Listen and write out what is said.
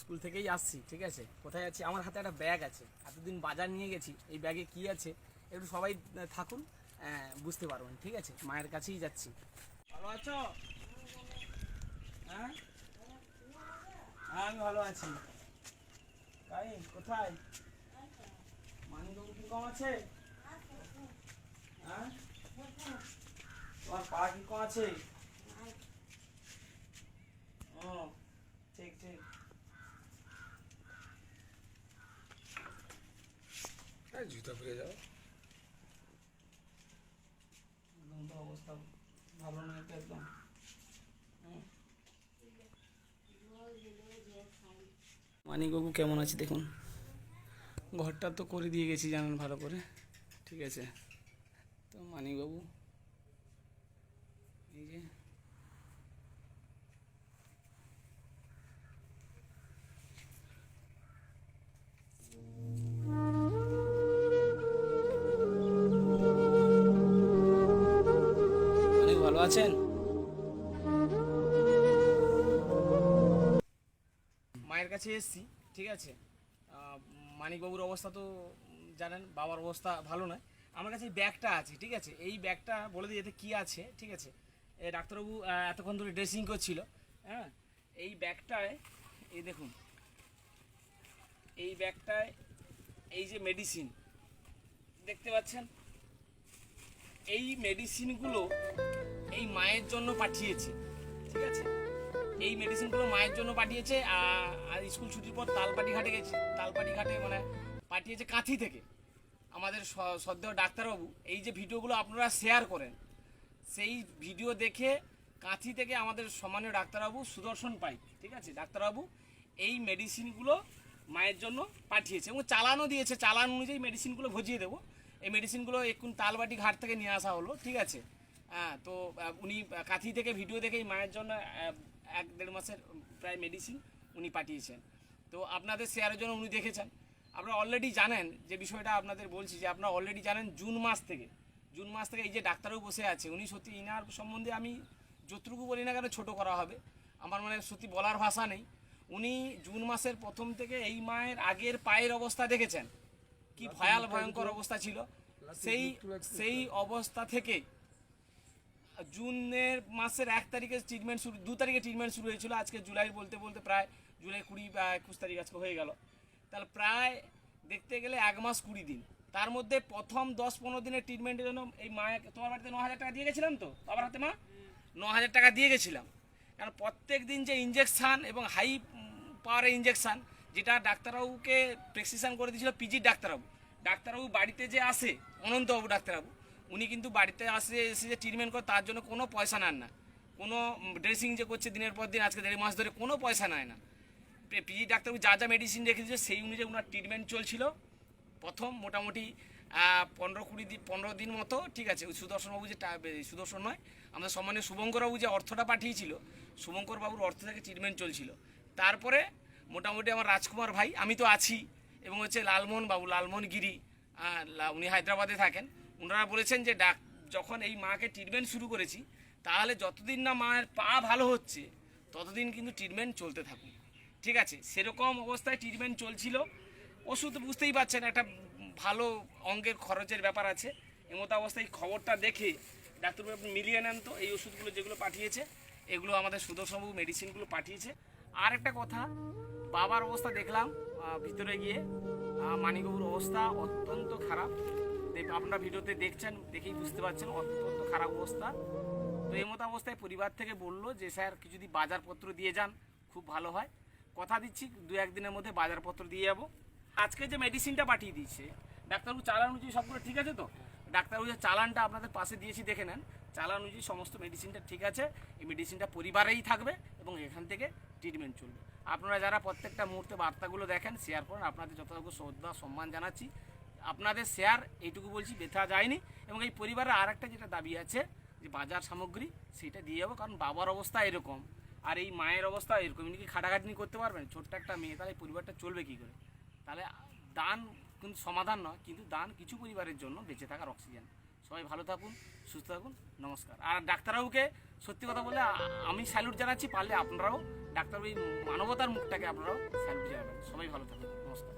School থেকেই আসছি, ঠিক আছে? কোথায় আছি? আমার হাতে একটা ব্যাগ আছে। এতদিন বাজার নিয়ে গেছি, এই ব্যাগে কি আছে? একটু সবাই থাকুন বুঝতে পারবেন, ঠিক আছে? মায়ের কাছেই যাচ্ছি। ভালো আছো? হ্যাঁ? হ্যাঁ আমি ভালো আছি। তাই, কোথায়? মানিকবাবু কি কম আছে? হ্যাঁ? তোমার পা কি কম আছে? ও ঠিক ঠিক জুতা পরে যাও একদম তো অবস্থা ভালো নয় তো একদম। মানিকবাবু কেমন আছে দেখুন? ঘরটা তো করে দিয়ে গেছি জানেন ভালো করে। ঠিক আছে। তো মানিকবাবু এই যে ভালো আছেন? মায়ের কাছে এসেছি, ঠিক আছে? মানিকবাবুর অবস্থা তো জানেন, বাবার অবস্থা ভালো নয়। আমার কাছে এই ব্যাগটা আছে, ঠিক আছে? এই ব্যাগটা বলে দিই, এতে কী আছে, ঠিক আছে? ডাক্তারবাবু এতক্ষণ ধরে ড্রেসিং করছিল হ্যাঁ? এই ব্যাগটায়, এই দেখুন, এই ব্যাগটায় এই যে মেডিসিন দেখতে পাচ্ছেন? এই মেডিসিনগুলো এই মায়ের জন্য পাঠিয়েছে, ঠিক আছে? এই মেডিসিনগুলো মায়ের জন্য পাঠিয়েছে আর স্কুল ছুটির পর তালপাটি ঘাটে গেছে। তালপাটি ঘাটে মানে পাঠিয়েছে কাঁথি থেকে। আমাদের সদ্য ডাক্তারবাবু, এই যে ভিডিওগুলো আপনারা শেয়ার করেন, সেই ভিডিও দেখে কাঁথি থেকে আমাদের সম্মানীয় ডাক্তারবাবু সুদর্শন পাই, ঠিক আছে? ডাক্তারবাবু এই মেডিসিনগুলো মায়ের জন্য পাঠিয়েছে এবং চালানও দিয়েছে। চালান অনুযায়ী মেডিসিনগুলো ভজিয়ে দেবো। এই মেডিসিনগুলো এখন তালবাটি ঘাট থেকে নিয়ে আসা হলো, ঠিক আছে? হ্যাঁ তো উনি কাঁথি থেকে ভিডিও দেখেই মায়ের জন্য এক দেড় মাসের প্রায় মেডিসিন উনি পাঠিয়েছেন। তো আপনাদের শেয়ারের জন্য উনি দেখেছেন। আপনারা অলরেডি জানেন যে বিষয়টা আপনাদের বলছি যে আপনারা অলরেডি জানেন জুন মাস থেকে। জুন মাস থেকে এই যে ডাক্তারও বসে আছে উনি সত্যি ইনার সম্বন্ধে আমি যতটুকু বলি না কেন ছোটো করা হবে। আমার মানে সত্যি বলার ভাষা নেই। উনি জুন মাসের প্রথম থেকে এই মায়ের আগের পায়ের অবস্থা দেখেছেন। কি ভয়াল ভয়ঙ্কর অবস্থা ছিল। সেই সেই অবস্থা থেকে জুনের মাসের এক তারিখে ট্রিটমেন্ট শুরু, দু তারিখে ট্রিটমেন্ট শুরু হয়েছিল। আজকে জুলাই বলতে বলতে প্রায় জুলাই কুড়ি বা একুশ তারিখ আজকে হয়ে গেল। তাহলে প্রায় দেখতে গেলে এক মাস কুড়ি দিন। তার মধ্যে প্রথম দশ পনেরো দিনের ট্রিটমেন্টের জন্য এই মায়ের, তোমার বাড়িতে ন হাজার টাকা দিয়ে গেছিলাম তো? বাবার হাতে মা? ন হাজার টাকা দিয়ে গেছিলাম। কারণ প্রত্যেক দিন যে ইঞ্জেকশান এবং হাই পাওয়ারের ইঞ্জেকশান যেটা ডাক্তারবাবুকে প্রেসক্রিপশন করে দিয়েছিল পিজির ডাক্তারবাবু। ডাক্তারবাবু বাড়িতে যে আসে, অনন্তবাবু ডাক্তারবাবু উনি কিন্তু বাড়িতে আসে, এসে যে ট্রিটমেন্ট করে, তার জন্য কোনো পয়সা নেন না। কোনো ড্রেসিং যে করছে দিনের পর দিন, আজকে দেড় মাস ধরে কোনো পয়সা নেয় না। পিজি ডাক্তারবাবু যা যা মেডিসিন রেখে দিয়েছে সেই অনুযায়ী ওনার ট্রিটমেন্ট চলছিল। প্রথম মোটামুটি পনেরো কুড়ি দিন পনেরো দিন মতো, ঠিক আছে সুদর্শনবাবু যে সুদর্শন নয়, আমাদের সম্মানীয় শুভঙ্করবাবু যে অর্থটা পাঠিয়েছিল শুভঙ্করবাবুর অর্থ থেকে ট্রিটমেন্ট চলছিল। তারপরে মোটামুটি আমার রাজকুমার ভাই, আমি তো আছি, এবং হচ্ছে লালমোহন বাবু, লালমোহন গিরি উনি হায়দ্রাবাদে থাকেন। ওনারা বলেছেন যে ডাক যখন এই মাকে ট্রিটমেন্ট শুরু করেছি তাহলে যতদিন না মায়ের পা ভালো হচ্ছে ততদিন কিন্তু ট্রিটমেন্ট চলতে থাকুক। ঠিক আছে? সেরকম অবস্থায় ট্রিটমেন্ট চলছিল। ওষুধ বুঝতেই পারছেন একটা ভালো অঙ্কের খরচের ব্যাপার আছে। এমতো অবস্থায় খবরটা দেখে ডাক্তারবাবু মিলিয়ে নেন তো এই ওষুধগুলো যেগুলো পাঠিয়েছে এগুলো আমাদের সুদর্শনবাবু মেডিসিনগুলো পাঠিয়েছে। আর একটা কথা বাবার অবস্থা দেখলাম ভিতরে গিয়ে আহ, মানিকবাবুর অবস্থা অত্যন্ত খারাপ। আপনারা ভিডিওতে দেখছেন, দেখেই বুঝতে পারছেন অত্যন্ত খারাপ অবস্থা। তো এই মতো অবস্থায় পরিবার থেকে বলল যে, স্যার, কিছু যদি বাজারপত্র দিয়ে যান, খুব ভালো হয়। কথা দিচ্ছি, দু একদিনের মধ্যে বাজারপত্র দিয়ে যাব। আজকে যে মেডিসিনটা পাঠিয়ে দিচ্ছে ডাক্তারবাবু চালান অনুযায়ী সবগুলো ঠিক আছে তো? ডাক্তারবাবু যে চালানটা আপনাদের পাশে দিয়েছি, দেখে নেন। চালান অনুযায়ী সমস্ত মেডিসিনটা ঠিক আছে। এই মেডিসিনটা পরিবারেই থাকবে এবং এখান থেকে ট্রিটমেন্ট চলবে। আপনারা যারা প্রত্যেকটা মুহূর্তে বার্তাগুলো দেখেন শেয়ার করুন। আপনাদের যথাযোগ্য শ্রদ্ধা, সম্মান জানাচ্ছি। আপনাদের শেয়ার এইটুকু বলছি, বেথা যায়নি। এবং এই পরিবারের আর একটা যেটা দাবি আছে, যে বাজার সামগ্রী, সেটা দিয়ে যাব, কারণ বাবার অবস্থা এরকম। আর এই মায়ের অবস্থা এরকম কি খাটাখাটনি করতে পারবেন? ছোট্ট একটা মেয়ে, তাহলে পরিবারটা চলবে কী করে? তাহলে দান কিন্তু সমাধান নয়, কিন্তু দান কিছু পরিবারের জন্য বেঁচে থাকার অক্সিজেন সবাই ভালো থাকুন, সুস্থ থাকুন, নমস্কার। আর ডাক্তারবাবুকে সত্যি কথা বলে আমি স্যালুট জানাচ্ছি, পারলে আপনারাও, ডাক্তারবাবু মানবতার মুখটাকে আপনারাও স্যালুট জানাবেন। সবাই ভালো থাকুন, নমস্কার।